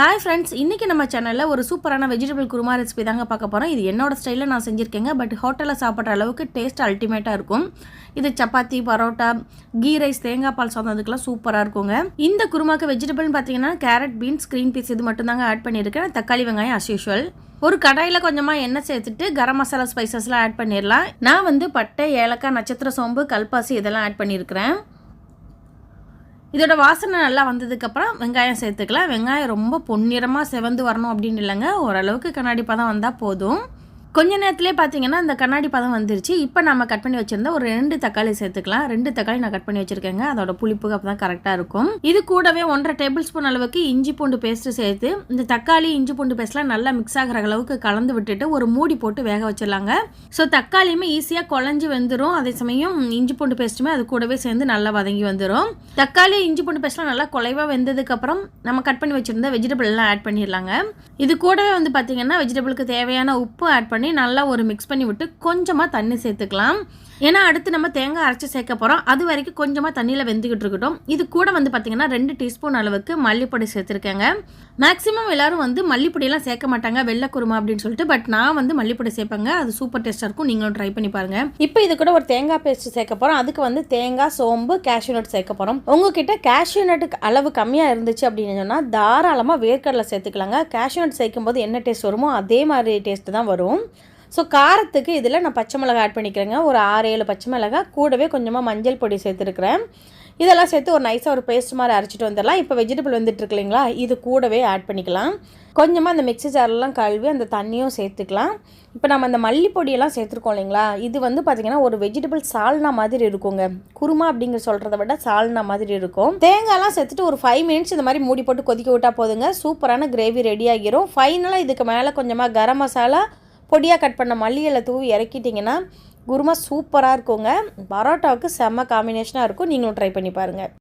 Hi friends இன்றைக்கி நம்ம சேனலில் ஒரு சூப்பரான வெஜிடபிள் குருமா ரெசிபி தாங்க பார்க்க போகிறோம் இது என்னோட ஸ்டைலில் நான் செஞ்சுருக்கேங்க. பட் ஹோட்டலில் சாப்பிட்ற அளவுக்கு டேஸ்ட் அல்டிமேட்டாக இருக்கும். இது சப்பாத்தி பரோட்டா கீ ரைஸ் தேங்காய் பால் சாதம் அதுக்கெல்லாம் சூப்பராக இருக்குங்க. இந்த குருமாக்கு வெஜிடபிள்னு பார்த்தீங்கன்னா கேரட் பீன்ஸ் க்ரீன் பீஸ் இது மட்டும்தாங்க ஆட் பண்ணியிருக்கேன் தக்காளி வெங்காயம் அஸ் யூஷுவல் ஒரு கடாயில் கொஞ்சமாக எண்ணெய் சேர்த்துட்டு கரம் மசாலா ஸ்பைசஸ்லாம் ஆட் பண்ணிடலாம் நான் வந்து பட்டை ஏலக்காய் நட்சத்திர சோம்பு கல்பாசி இதெல்லாம் ஆட் பண்ணியிருக்கிறேன் இதோட வாசனை நல்லா வந்ததுக்கப்புறம் வெங்காயம் சேர்த்துக்கலாம். வெங்காயம் ரொம்ப பொன்னிறமாக செவந்து வரணும் அப்படின்னு இல்லைங்க. ஓரளவுக்கு கண்ணாடி பதம் வந்தால் போதும். கொஞ்ச நேரத்துலேயே பார்த்தீங்கன்னா இந்த கண்ணாடி பதம் வந்துருச்சு. இப்போ நம்ம கட் பண்ணி வச்சுருந்தா ஒரு ரெண்டு தக்காளி சேர்த்துக்கலாம். ரெண்டு தக்காளி நான் கட் பண்ணி வச்சுருக்கேங்க. அதோட புளிப்பு அப்போ தான் கரெக்டாக இருக்கும். இது கூடவே ஒன்றரை டேபிள் ஸ்பூன் அளவுக்கு இஞ்சி பூண்டு பேஸ்ட்டு சேர்த்து இந்த தக்காளி இஞ்சி பூண்டு பேஸ்ட்லாம் நல்லா மிக்ஸ் ஆகிற அளவுக்கு கலந்து விட்டுட்டு ஒரு மூடி போட்டு வேக வச்சிடலாங்க. ஸோ தக்காளியுமே ஈஸியாக குழஞ்சி வந்துடும் அதே சமயம் இஞ்சி பூண்டு பேஸ்ட்டுமே அது கூடவே சேர்ந்து நல்லா வதங்கி வந்துடும் தக்காளி இஞ்சி பூண்டு பேஸ்ட்லாம் நல்லா குலைவாக வெந்ததுக்கப்புறம் நம்ம கட் பண்ணி வச்சுருந்த வெஜிடபிள்லாம் ஆட் பண்ணிடலாங்க. இது கூடவே வந்து பார்த்தீங்கன்னா வெஜிடபிளுக்கு தேவையான உப்பு ஆட் பண்ணி நல்லா ஒரு மிக்ஸ் பண்ணி விட்டு கொஞ்சமாக தண்ணி சேர்த்துக்கலாம். ஏன்னா அடுத்து நம்ம தேங்காய் அரைச்சி சேர்க்க போகிறோம் அது வரைக்கும் கொஞ்சமாக தண்ணியில் வெந்துக்கிட்டு இருக்கட்டும். இது கூட வந்து பார்த்திங்கன்னா ரெண்டு டீஸ்பூன் அளவுக்கு மல்லிப்பொடி சேர்த்துருக்கேங்க. மேக்ஸிமம் எல்லோரும் வந்து மல்லிப்பொடியெல்லாம் சேர்க்க மாட்டாங்க. வெள்ளை குருமா அப்படின்னு சொல்லிட்டு பட் நான் வந்து மல்லிப்பொடி சேர்ப்பேங்க. அது சூப்பர் டேஸ்ட்டாக இருக்கும். நீங்களும் ட்ரை பண்ணி பாருங்கள் இப்போ இது கூட ஒரு தேங்காய் பேஸ்ட் சேர்க்க போகிறோம் அதுக்கு வந்து தேங்காய் சோம்பு கேஷ்யூ நட் சேர்க்க போகிறோம் உங்ககிட்ட கேஷ்யூ நட்டுக்கு அளவு கம்மியாக இருந்துச்சு அப்படின்னு சொன்னால் தாராளமாக வேர்க்கடலை சேர்த்துக்கலாங்க. கேஷ்யூ நட் சேர்க்கும் போது என்ன டேஸ்ட் வருமோ அதே மாதிரி டேஸ்ட்டு தான் வரும். ஸோ காரத்துக்கு இதில் நான் பச்சை மிளகாய் ஆட் பண்ணிக்கிறேங்க. ஒரு ஆறு ஏழு பச்சை மிளகாய் கூடவே கொஞ்சமாக மஞ்சள் பொடி சேர்த்துருக்குறேன். இதெல்லாம் சேர்த்து ஒரு நைஸாக ஒரு பேஸ்ட் மாதிரி அரைச்சிட்டு வந்துடலாம். இப்போ வெஜிடபிள் வந்துட்டு இருக்கு இல்லைங்களா? இது கூடவே ஆட் பண்ணிக்கலாம். கொஞ்சமாக அந்த மிக்ஸி ஜார்லாம் கழுவி அந்த தண்ணியும் சேர்த்துக்கலாம். இப்போ நம்ம அந்த மல்லிப்பொடியெல்லாம் சேர்த்துருக்கோம் இல்லைங்களா? இது வந்து பார்த்திங்கன்னா ஒரு வெஜிடபிள் சால்னா மாதிரி இருக்குங்க. குருமா அப்படிங்கிற சொல்கிறத விட சால்னா மாதிரி இருக்கும். தேங்காய்லாம் சேர்த்துட்டு ஒரு ஃபைவ் மினிட்ஸ் இந்த மாதிரி மூடி போட்டு கொதிக்க விட்டால் போதுங்க. சூப்பரான கிரேவி ரெடி ஆகிரும். ஃபைனலாக இதுக்கு மேலே கொஞ்சமாக கரம் மசாலா பொடியாக கட் பண்ண மல்லியில் தூவி இறக்கிட்டிங்கன்னா குருமா சூப்பராக இருக்குங்க. பரோட்டாவுக்கு செம்ம காம்பினேஷனாக இருக்கும். நீங்களும் ட்ரை பண்ணி பாருங்கள்